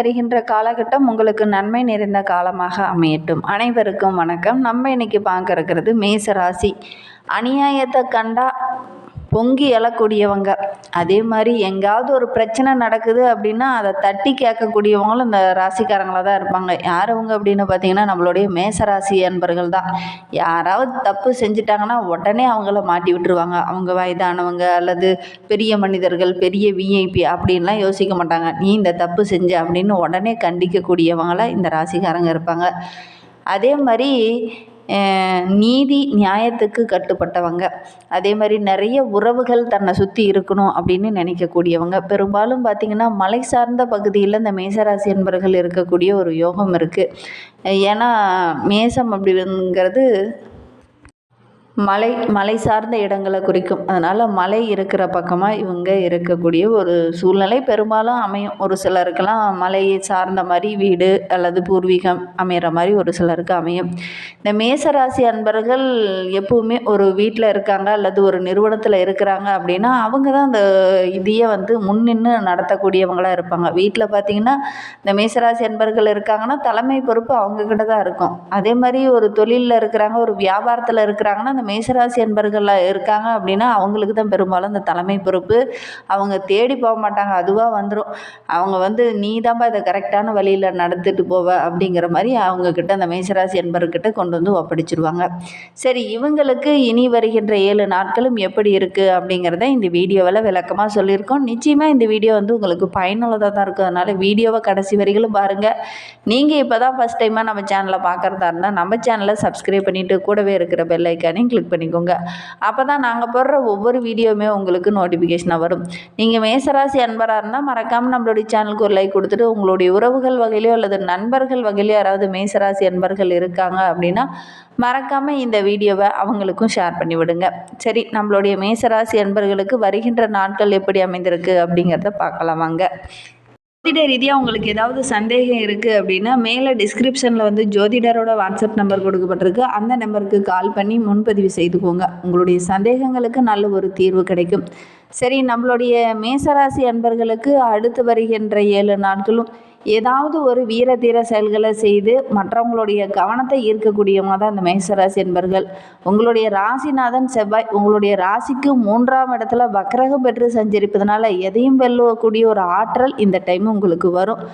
வருகின்ற காலகட்டம் உங்களுக்கு நன்மை நிறைந்த காலமாக அமையட்டும். அனைவருக்கும் வணக்கம். நம்ம இன்னைக்கு பார்க்க இருக்கிறது மேச ராசி அநியாயத்தை கண்டா பொங்கி எழக்கூடியவங்க. அதே மாதிரி எங்கேயாவது ஒரு பிரச்சனை நடக்குது அப்படின்னா அதை தட்டி கேட்கக்கூடியவங்களும் இந்த ராசிக்காரங்களாக தான் இருப்பாங்க. யார் அவங்க அப்படின்னு பார்த்தீங்கன்னா நம்மளுடைய மேச ராசி அன்பர்கள் தான். யாராவது தப்பு செஞ்சிட்டாங்கன்னா உடனே அவங்கள மாட்டி விட்டுருவாங்க. அவங்க வயதானவங்க அல்லது பெரிய மனிதர்கள் பெரிய விஐபி அப்படின்லாம் யோசிக்க மாட்டாங்க. நீ இந்த தப்பு செஞ்ச அப்படின்னு உடனே கண்டிக்கக்கூடியவங்களாக இந்த ராசிக்காரங்க இருப்பாங்க. அதே மாதிரி நீதி நியாயத்துக்கு கட்டுப்பட்டவங்க. அதே மாதிரி நிறைய உறவுகள் தன்னை சுற்றி இருக்கணும் அப்படின்னு நினைக்கக்கூடியவங்க. பெரும்பாலும் பார்த்திங்கன்னா மலை சார்ந்த பகுதியில் இந்த மேசராசி என்பவர்கள் இருக்கக்கூடிய ஒரு யோகம் இருக்குது ஏன்னா மேசம் அப்படிங்கிறது மலை மலை சார்ந்த இடங்களை குறிக்கும். அதனால் மலை இருக்கிற பக்கமாக இவங்க இருக்கக்கூடிய ஒரு சூழ்நிலை பெரும்பாலும் அமையும். ஒரு சிலருக்கெல்லாம் மலையை சார்ந்த மாதிரி வீடு அல்லது பூர்வீகம் அமைகிற மாதிரி ஒரு சிலருக்கு அமையும். இந்த மேசராசி அன்பர்கள் எப்பவுமே ஒரு வீட்டில் இருக்காங்க அல்லது ஒரு நிறுவனத்தில் இருக்கிறாங்க அப்படின்னா அவங்க தான் அந்த இதையே வந்து முன்னின்று நடத்தக்கூடியவங்களாக இருப்பாங்க. வீட்டில் பார்த்தீங்கன்னா இந்த மேசராசி அன்பர்கள் இருக்காங்கன்னா தலைமை பொறுப்பு அவங்கக்கிட்ட தான் இருக்கும். அதே மாதிரி ஒரு தொழிலில் இருக்கிறாங்க ஒரு வியாபாரத்தில் இருக்கிறாங்கன்னா அந்த மேசராசி அன்பர்கள் இருக்காங்க அப்படின்னா அவங்களுக்கு தான் பெரும்பாலும் இந்த தலைமை பொறுப்பு. அவங்க தேடி போக மாட்டாங்க அதுவாக வந்துடும் அவங்க வந்து நீ தான்ப்பா இதை கரெக்டான வழியில் நடத்திட்டு போவ அப்படிங்கிற மாதிரி அவங்கக்கிட்ட அந்த மேசராசி என்பர்கிட்ட கொண்டு வந்து ஒப்படைச்சிருவாங்க. சரி இவங்களுக்கு இனி வருகின்ற ஏழு நாட்களும் எப்படி இருக்குது அப்படிங்கிறத இந்த வீடியோவில் விளக்கமாக சொல்லியிருக்கோம். நிச்சயமாக இந்த வீடியோ வந்து உங்களுக்கு பயனுள்ளதாக தான் இருக்கும். அதனால் வீடியோவை கடைசி வரைகளும் பாருங்கள் நீங்கள் இப்போ தான் ஃபஸ்ட் டைமாக நம்ம சேனலை பார்க்குறதா இருந்தால் நம்ம சேனலை சப்ஸ்கிரைப் பண்ணிவிட்டு கூடவே இருக்கிற பெல்லைக்கானையும் ஐக்கானையும் கிளிக் பண்ணிக்கோங்க. அப்போ தான் நாங்கள் போடுற ஒவ்வொரு வீடியோவுமே உங்களுக்கு நோட்டிஃபிகேஷனாக வரும். நீங்கள் மேசராசி அன்பராக இருந்தால் மறக்காமல் நம்மளுடைய சேனலுக்கு ஒரு லைக் கொடுத்துட்டு உங்களுடைய உறவுகள் வகையிலையோ அல்லது நண்பர்கள் வகையிலையோ யாராவது மேசராசி அன்பர்கள் இருக்காங்க அப்படின்னா மறக்காமல் இந்த வீடியோவை அவங்களுக்கும் ஷேர் பண்ணி விடுங்க. சரி நம்மளுடைய மேசராசி அன்பர்களுக்கு வருகின்ற நாட்கள் எப்படி அமைந்திருக்கு அப்படிங்கிறத பார்க்கலாம் வாங்க. ஜோதிட ரீதியாக உங்களுக்கு ஏதாவது சந்தேகம் இருக்குது அப்படின்னா மேலே டிஸ்கிரிப்ஷனில் வந்து ஜோதிடரோட வாட்ஸ்அப் நம்பர் கொடுக்கப்பட்டிருக்கு. அந்த நம்பருக்கு கால் பண்ணி முன்பதிவு செய்துக்கோங்க. உங்களுடைய சந்தேகங்களுக்கு நல்ல ஒரு தீர்வு கிடைக்கும். சரி நம்மளுடைய மேசராசி அன்பர்களுக்கு அடுத்து வருகின்ற ஏழு நாட்களும் ஏதாவது ஒரு வீர தீர செயல்களை செய்து மற்றவங்களுடைய கவனத்தை ஈர்க்கக்கூடியவங்க தான் இந்த மேசராசி என்பர்கள். உங்களுடைய ராசிநாதன் செவ்வாய் உங்களுடைய ராசிக்கு மூன்றாம் இடத்துல வக்ரகம் பெற்று சஞ்சரிப்பதனால எதையும் வெல்லக்கூடிய ஒரு ஆற்றல் இந்த டைம் உங்களுக்கு வரும்.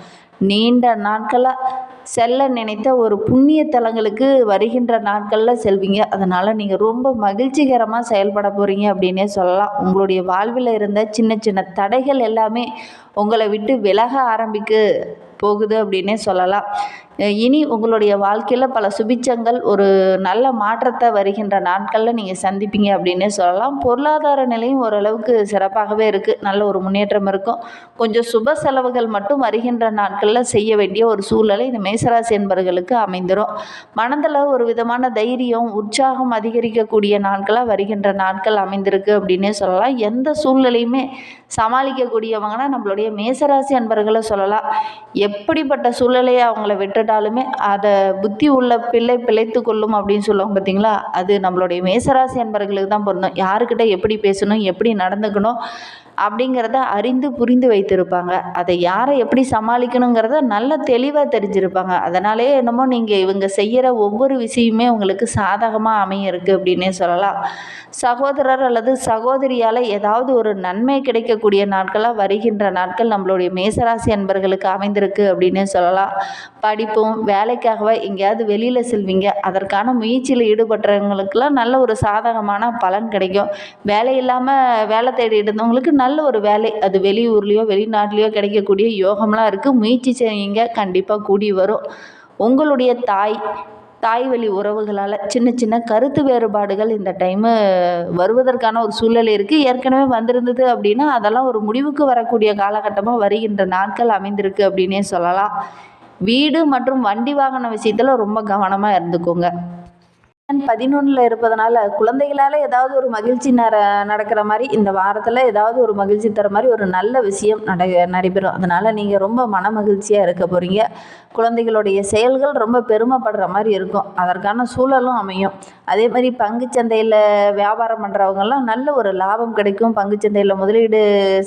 நீண்ட நாட்களாக செல்ல நினைத்த ஒரு புண்ணிய தலங்களுக்கு வருகின்ற நாட்களில் செல்வீங்க. அதனால் நீங்கள் ரொம்ப மகிழ்ச்சிகரமாக செயல்பட போகிறீங்க அப்படின்னே சொல்லலாம். உங்களுடைய வாழ்வில் இருந்த சின்ன சின்ன தடைகள் எல்லாமே உங்களை விட்டு விலக ஆரம்பிக்கு. போகுது அப்படின்னே சொல்லலாம். இனி உங்களுடைய வாழ்க்கையில் பல சுபிச்சங்கள் ஒரு நல்ல மாற்றத்தை வருகின்ற நாட்களில் நீங்கள் சந்திப்பீங்க அப்படின்னே சொல்லலாம். பொருளாதார நிலையும் ஓரளவுக்கு சிறப்பாகவே இருக்குது நல்ல ஒரு முன்னேற்றம் இருக்கும். கொஞ்சம் சுப செலவுகள் மட்டும் வருகின்ற நாட்களில் செய்ய வேண்டிய ஒரு சூழ்நிலை இந்த மேசராசி என்பர்களுக்கு அமைந்துடும் மனதில் ஒரு விதமான தைரியம் உற்சாகம் அதிகரிக்கக்கூடிய நாட்களாக வருகின்ற நாட்கள் அமைந்திருக்கு அப்படின்னே சொல்லலாம். எந்த சூழ்நிலையுமே சமாளிக்கக்கூடியவங்கன்னா நம்மளுடைய மேசராசி அன்பர்களை சொல்லலாம். எப்படிப்பட்ட சூழ்நிலையை அவங்கள கேட்டாலுமே அதை புத்தி உள்ள பிள்ளை பிழைத்து கொள்ளும் அப்படின்னு சொல்லுவாங்க பார்த்தீங்களா அது நம்மளுடைய மேசராசி அன்பர்களுக்கு தான் பொருந்தும். யாருக்கிட்ட எப்படி பேசணும் எப்படி நடந்துக்கணும் அப்படிங்கிறத அறிந்து புரிந்து வைத்திருப்பாங்க. அதை யாரை எப்படி சமாளிக்கணுங்கிறத நல்ல தெளிவாக தெரிஞ்சிருப்பாங்க. அதனாலே என்னமோ நீங்கள் இவங்க செய்கிற ஒவ்வொரு விஷயமே உங்களுக்கு சாதகமாக அமைய அப்படின்னே சொல்லலாம். சகோதரர் அல்லது சகோதரியால் ஏதாவது ஒரு நன்மை கிடைக்கக்கூடிய நாட்களாக வருகின்ற நாட்கள் நம்மளுடைய மேசராசி அன்பர்களுக்கு அமைந்திருக்கு அப்படின்னே சொல்லலாம். படிப்பும் வேலைக்காகவே எங்கேயாவது வெளியில் செல்வீங்க. அதற்கான முயற்சியில் ஈடுபடுறவங்களுக்கெல்லாம் நல்ல ஒரு சாதகமான பலன் கிடைக்கும். வேலை இல்லாமல் வேலை தேடி இருந்தவங்களுக்கு நல்ல நல்ல ஒரு வேலை. அது வெளியூர்லேயோ வெளிநாட்டிலையோ கிடைக்கக்கூடிய யோகம்லாம் இருக்குது முயற்சி செய்யுங்க. கண்டிப்பாக கூடி வரும். உங்களுடைய தாய் தாய் வழி உறவுகளால் சின்ன சின்ன கருத்து வேறுபாடுகள் இந்த டைமு வருவதற்கான ஒரு சூழ்நிலை இருக்குது ஏற்கனவே வந்திருந்தது அப்படின்னா அதெல்லாம் ஒரு முடிவுக்கு வரக்கூடிய காலகட்டமாக வருகின்ற நாட்கள் அமைந்திருக்கு அப்படின்னே சொல்லலாம். வீடு மற்றும் வண்டி வாகன விஷயத்தில் ரொம்ப கவனமாக இருந்துக்கோங்க. பதினொன்றில் இருப்பதனால குழந்தைகளால் ஏதாவது ஒரு மகிழ்ச்சி நர நடக்கிற மாதிரி இந்த வாரத்தில் ஏதாவது ஒரு மகிழ்ச்சி தர மாதிரி ஒரு நல்ல விஷயம் நட நடைபெறும். அதனால் நீங்கள் ரொம்ப மன மகிழ்ச்சியாக இருக்க போகிறீங்க குழந்தைகளுடைய செயல்கள் ரொம்ப பெருமைப்படுற மாதிரி இருக்கும். அதற்கான சூழலும் அமையும். அதே மாதிரி பங்குச்சந்தையில் வியாபாரம் பண்ணுறவங்கெல்லாம் நல்ல ஒரு லாபம் கிடைக்கும். பங்குச்சந்தையில் முதலீடு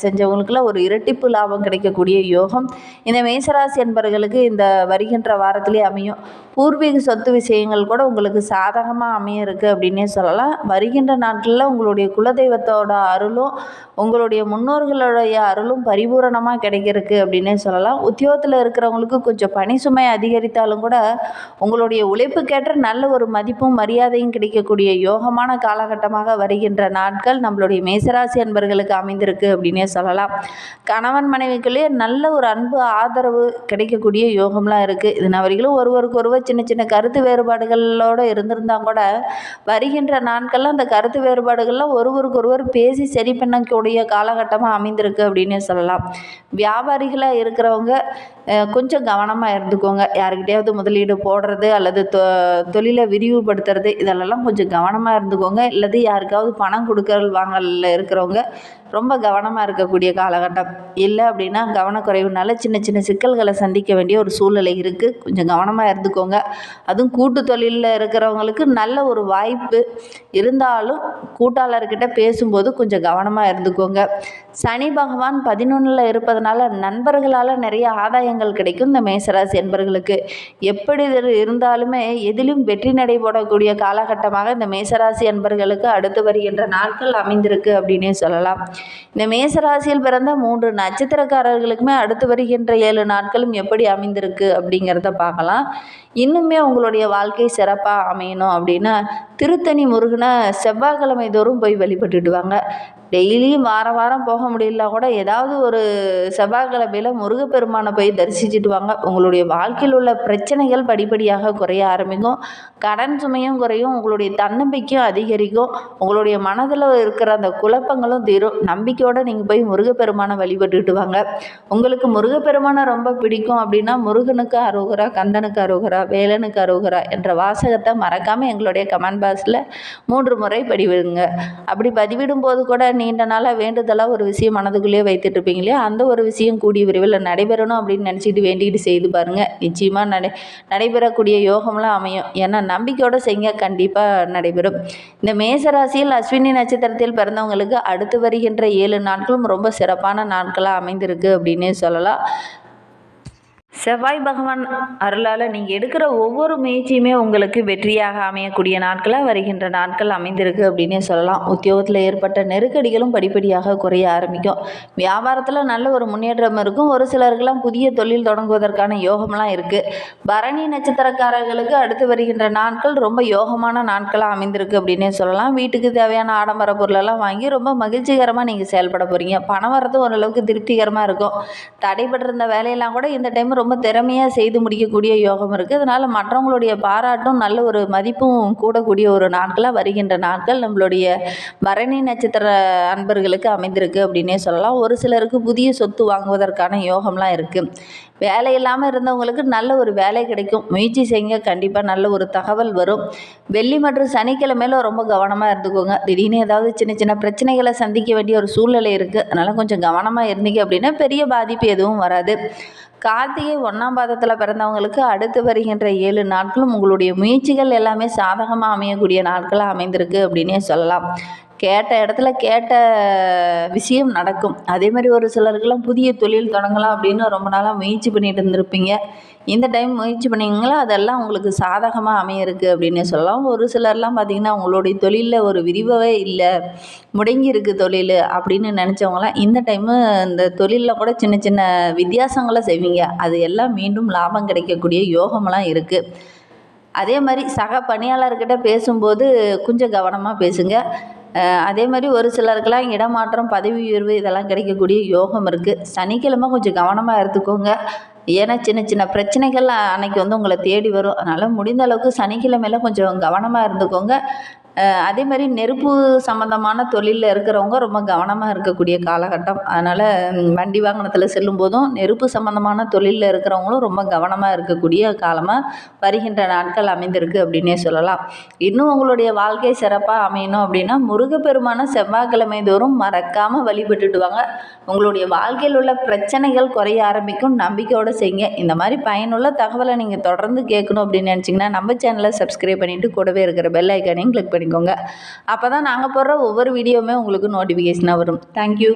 செஞ்சவங்களுக்குலாம் ஒரு இரட்டிப்பு லாபம் கிடைக்கக்கூடிய யோகம். இந்த மேசராசி என்பவர்களுக்கு இந்த வருகின்ற வாரத்திலே அமையும். பூர்வீக சொத்து விஷயங்கள் கூட உங்களுக்கு சாதகமாக அமைய இருக்குது அப்படின்னே சொல்லலாம். வருகின்ற நாட்களில் உங்களுடைய குலதெய்வத்தோட அருளும் உங்களுடைய முன்னோர்களுடைய அருளும் பரிபூரணமாக கிடைக்கிறதுக்கு அப்படின்னே சொல்லலாம். உத்தியோகத்தில் இருக்கிறவங்களுக்கு கொஞ்சம் பணி சுமை அதிகரித்தாலும் கூட உங்களுடைய உழைப்புக்கேற்ற நல்ல ஒரு மதிப்பும் மரியாதையும் கிடைக்கக்கூடிய யோகமான காலகட்டமாக வருகின்ற நாட்கள் நம்மளுடைய மேசராசி அன்பர்களுக்கு அமைந்திருக்கு அப்படின்னே சொல்லலாம். கணவன் மனைவிக்குள்ளேயே நல்ல ஒரு அன்பு ஆதரவு கிடைக்கக்கூடிய யோகம்லாம் இருக்குது இது நான் வரைக்கும் ஒருவருக்கு ஒருவர் சின்ன சின்ன கருத்து வேறுபாடுகளோடு இருந்திருந்தால் கூட வருகின்ற நாட்களில் அந்த கருத்து வேறுபாடுகள்லாம் ஒருவருக்கு ஒருவர் பேசி சரி பண்ணக்கூடிய காலகட்டமாக அமைந்திருக்கு அப்படின்னே சொல்லலாம். வியாபாரிகளாக இருக்கிறவங்க கொஞ்சம் கவனமாக இருந்துக்கோங்க. யாருக்கிட்டையாவது முதலீடு போடுறது அல்லது தொ தொழிலை விரிவுபடுத்துறது இதெல்லாம் கொஞ்சம் கவனமாக இருந்துக்கோங்க. இல்லது யாருக்காவது பணம் கொடுக்கல் வாங்கலில் இருக்கிறவங்க ரொம்ப கவனமாக இருக்கக்கூடிய காலகட்டம். இல்லை அப்படின்னா கவனக்குறைவுனால சின்ன சின்ன சிக்கல்களை சந்திக்க வேண்டிய ஒரு சூழ்நிலை இருக்குது கொஞ்சம் கவனமாக இருந்துக்கோங்க. அதுவும் கூட்டு தொழிலில் இருக்கிறவங்களுக்கு நல்ல ஒரு வாய்ப்பு இருந்தாலும் கூட்டாளர்கிட்ட பேசும்போது கொஞ்சம் கவனமாக இருந்துக்கோங்க. சனி பகவான் பதினொன்றில் இருப்பதனால நண்பர்களால் நிறைய ஆதாயங்கள் கிடைக்கும் இந்த மேசராசி என்பர்களுக்கு. எப்படி இருந்தாலுமே எதிலும் வெற்றி நடை போடக்கூடிய காலகட்டமாக இந்த மேசராசி என்பர்களுக்கு அடுத்து வருகின்ற நாட்கள் அமைந்திருக்கு அப்படின்னே சொல்லலாம். இந்த மேசராசியில் பிறந்த மூன்று நட்சத்திரக்காரர்களுக்குமே அடுத்து வருகின்ற ஏழு நாட்களும் எப்படி அமைந்திருக்கு அப்படிங்கிறத பார்க்கலாம். இன்னுமே உங்களுடைய வாழ்க்கை சிறப்பாக அமையணும் அப்படின்னா திருத்தணி முருகனை செவ்வாய்க்கிழமை தோறும் போய் வழிபட்டுட்டு வாங்க டெய்லியும் வாரம் வாரம் போக முடியல கூட ஏதாவது ஒரு செவ்வாய்க்கிழமையில் முருகப்பெருமானை போய் தரிசிச்சுட்டு வாங்க. உங்களுடைய வாழ்க்கையில் உள்ள பிரச்சனைகள் படிப்படியாக குறைய ஆரம்பிக்கும். கடன் சுமையும் குறையும் உங்களுடைய தன்னம்பிக்கையும் அதிகரிக்கும். உங்களுடைய மனதில் இருக்கிற அந்த குழப்பங்களும் தீரும். நம்பிக்கையோடு நீங்கள் போய் முருகப்பெருமானை வழிபட்டுட்டு வாங்க. உங்களுக்கு முருகப்பெருமானை ரொம்ப பிடிக்கும் அப்படின்னா முருகனுக்கு அரோகரா கந்தனுக்கு அரோகரா வேலனுக்கு அரோகரா என்ற வாசகத்தை மறக்காமல் எங்களுடைய கமெண்ட் பாக்ஸில் மூன்று முறை படிவிடுங்க. அப்படி பதிவிடும் போது கூட நீண்ட நாளாக வேண்டுதலாக ஒரு விஷயம் மனதுக்குள்ளேயே வைத்துட்டு இருப்பீங்க இல்லையா? அந்த ஒரு விஷயம் கூடிய விரைவில் நடைபெறணும் அப்படின்னு நினச்சிட்டு வேண்டிக்கிட்டு செய்து பாருங்கள் நிச்சயமாக நடை நடைபெறக்கூடிய யோகம்லாம் அமையும். ஏன்னா நம்பிக்கையோடு செய்ய கண்டிப்பாக நடைபெறும். இந்த மேசராசியில் அஸ்வினி நட்சத்திரத்தில் பிறந்தவங்களுக்கு அடுத்து வருகின்ற ஏழு நாட்களும் ரொம்ப சிறப்பான நாட்களாக அமைந்திருக்கு அப்படின்னே சொல்லலாம். செவ்வாய் பகவான் அருளால் நீங்கள் எடுக்கிற ஒவ்வொரு முயற்சியுமே உங்களுக்கு வெற்றியாக அமையக்கூடிய நாட்களாக வருகின்ற நாட்கள் அமைந்திருக்கு அப்படின்னே சொல்லலாம். உத்தியோகத்தில் ஏற்பட்ட நெருக்கடிகளும் படிப்படியாக குறைய ஆரம்பிக்கும். வியாபாரத்தில் நல்ல ஒரு முன்னேற்றம் இருக்கும். ஒரு சிலருக்கெல்லாம் புதிய தொழில் தொடங்குவதற்கான யோகம்லாம் இருக்குது பரணி நட்சத்திரக்காரர்களுக்கு அடுத்து வருகின்ற நாட்கள் ரொம்ப யோகமான நாட்களாக அமைந்திருக்கு அப்படின்னே சொல்லலாம். வீட்டுக்கு தேவையான ஆடம்பர பொருளெல்லாம் வாங்கி ரொம்ப மகிழ்ச்சிகரமாக நீங்கள் செயல்பட போகிறீங்க பணம் வரது ஓரளவுக்கு திருப்திகரமாக இருக்கும். தடைபட்டிருந்த வேலையெல்லாம் கூட இந்த டைம் ரொம்ப திறமையாக செய்து முடிக்கக்கூடிய யோகம் இருக்குது அதனால் மற்றவங்களுடைய பாராட்டும் நல்ல ஒரு மதிப்பும் கூடக்கூடிய ஒரு நாட்களாக வருகின்ற நாட்கள் நம்மளுடைய பரணி நட்சத்திர அன்பர்களுக்கு அமைந்திருக்கு அப்படின்னே சொல்லலாம். ஒரு சிலருக்கு புதிய சொத்து வாங்குவதற்கான யோகம்லாம் இருக்குது வேலை இல்லாமல் இருந்தவங்களுக்கு நல்ல ஒரு வேலை கிடைக்கும். முயற்சி செய்யுங்க. கண்டிப்பாக நல்ல ஒரு தகவல் வரும். வெள்ளி மற்றும் சனிக்கிழமையில ரொம்ப கவனமாக இருந்துக்கோங்க. திடீர்னு ஏதாவது சின்ன சின்ன பிரச்சனைகளை சந்திக்க வேண்டிய ஒரு சூழ்நிலை இருக்குது அதனால் கொஞ்சம் கவனமாக இருந்தீங்க அப்படின்னா பெரிய பாதிப்பு எதுவும் வராது. கார்த்திகை ஒன்றாம் பாதத்தில் பிறந்தவங்களுக்கு அடுத்து வருகின்ற ஏழு நாட்களும் உங்களுடைய முயற்சிகள் எல்லாமே சாதகமாக அமையக்கூடிய நாட்களாக அமைந்திருக்கு அப்படின்னே சொல்லலாம். கேட்ட இடத்துல கேட்ட விஷயம் நடக்கும். அதே மாதிரி ஒரு சிலருக்கெல்லாம் புதிய தொழில் தொடங்கலாம் அப்படின்னு ரொம்ப நாளாக முயற்சி பண்ணிட்டு இருந்திருப்பீங்க. இந்த டைம் முயற்சி பண்ணிங்களா? அதெல்லாம் உங்களுக்கு சாதகமாக அமையிருக்கு அப்படின்னு சொல்லலாம். ஒரு சிலர்லாம் பார்த்திங்கன்னா உங்களுடைய தொழிலில் ஒரு விரிவாகவே இல்லை. முடங்கியிருக்கு தொழில் அப்படின்னு நினச்சவங்களாம் இந்த டைமு இந்த தொழிலில் கூட சின்ன சின்ன வித்தியாசங்களை செய்வீங்க. அது எல்லாம் மீண்டும் லாபம் கிடைக்கக்கூடிய யோகமெல்லாம் இருக்குது அதே மாதிரி சக பணியாளர்கிட்ட பேசும்போது கொஞ்சம் கவனமாக பேசுங்க. அதே மாதிரி ஒரு சிலருக்கெல்லாம் இடமாற்றம் பதவி உயர்வு இதெல்லாம் கிடைக்கக்கூடிய யோகம் இருக்குது சனிக்கிழமை கொஞ்சம் கவனமாக எடுத்துக்கோங்க. ஏன்னா சின்ன சின்ன பிரச்சனைகள் அன்னைக்கு வந்து உங்களை தேடி வரும். அதனால் முடிந்த அளவுக்கு சனிக்கிழமையில கொஞ்சம் கவனமாக இருந்துக்கோங்க. அதே மாதிரி நெருப்பு சம்மந்தமான தொழிலில் இருக்கிறவங்க ரொம்ப கவனமாக இருக்கக்கூடிய காலகட்டம். அதனால் வண்டி வாகனத்தில் செல்லும் போதும் நெருப்பு சம்மந்தமான தொழிலில் இருக்கிறவங்களும் ரொம்ப கவனமாக இருக்கக்கூடிய காலமாக வருகின்ற நாட்கள் அமைந்திருக்கு அப்படின்னே சொல்லலாம். இன்னும் உங்களுடைய வாழ்க்கை சிறப்பாக அமையணும் அப்படின்னா முருகப்பெருமான செவ்வாய்க்கிழமை தோறும் மறக்காமல் வழிபட்டுட்டு வாங்க. உங்களுடைய வாழ்க்கையில் உள்ள பிரச்சனைகள் குறைய ஆரம்பிக்கும். நம்பிக்கையோடு செய்யுங்க. இந்த மாதிரி பயனுள்ள தகவலை நீங்கள் தொடர்ந்து கேட்கணும் அப்படின்னு நினச்சிங்கன்னா நம்ம சேனலை சப்ஸ்கிரைப் பண்ணிவிட்டு கூடவே இருக்கிற பெல் ஐக்கானையும் கிளிக் பண்ணிக்கோங்க அப்போ தான் நாங்கள் போடுற ஒவ்வொரு வீடியோவுமே உங்களுக்கு நோட்டிஃபிகேஷனாக வரும். தேங்க்யூ